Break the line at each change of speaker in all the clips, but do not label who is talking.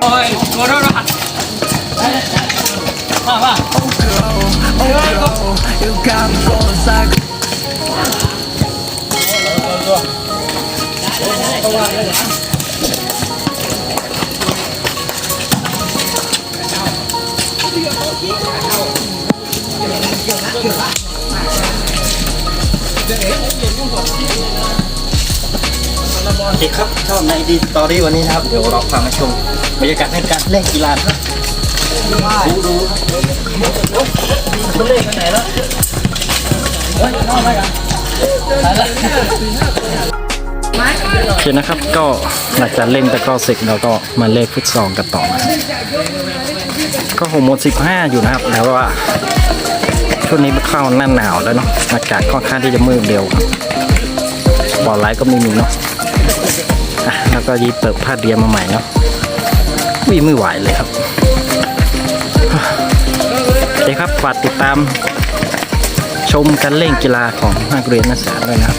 โอ้ยโกรธหัดมามา
You got me going psycho.
โอเคครับชอบในดีสตอรี่วันนี้นะครับ เดี๋ยวเราพามาชมบรรยากาศในการเล่นกีฬาครับดูดูคนเล่นกันไหนแล้วเฮ้ยน้องไม่กันโอเคนะครับก็หลังจากเล่นตะกร้อเสร็จเราก็มาเล่นฟุตซอลกันต่อนะก็หกโมงสิบห้าอยู่นะครับแล้วว่าช่วงนี้มันเข้าหน้าหนาวแล้วเนาะอากาศค่อนข้างที่จะมืดเร็วครับบอลไลท์ก็ไม่มีเนาะ ก็ยีเปิดผ้าเดียมาใหม่เนาะวิ่งไม่ไหวเลยครับโอเคครับฝากติดตามชมการเล่นกีฬาของนักเรียนนักศึกษาด้วยนะครับ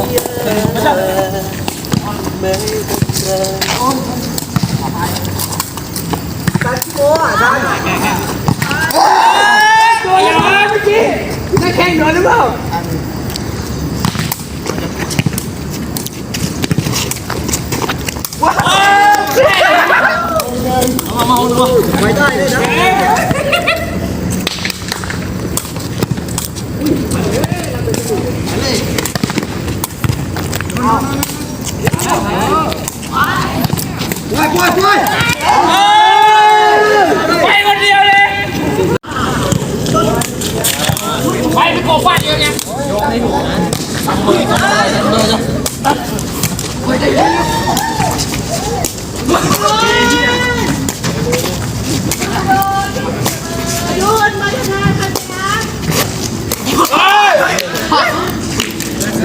ตเองพี่เมื่อกี้ผมวิ่งไปเกต
ไปคนเดียวเลย quay quay quay quay một điều đi quay cái cổ
quay
nhiều nha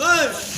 ย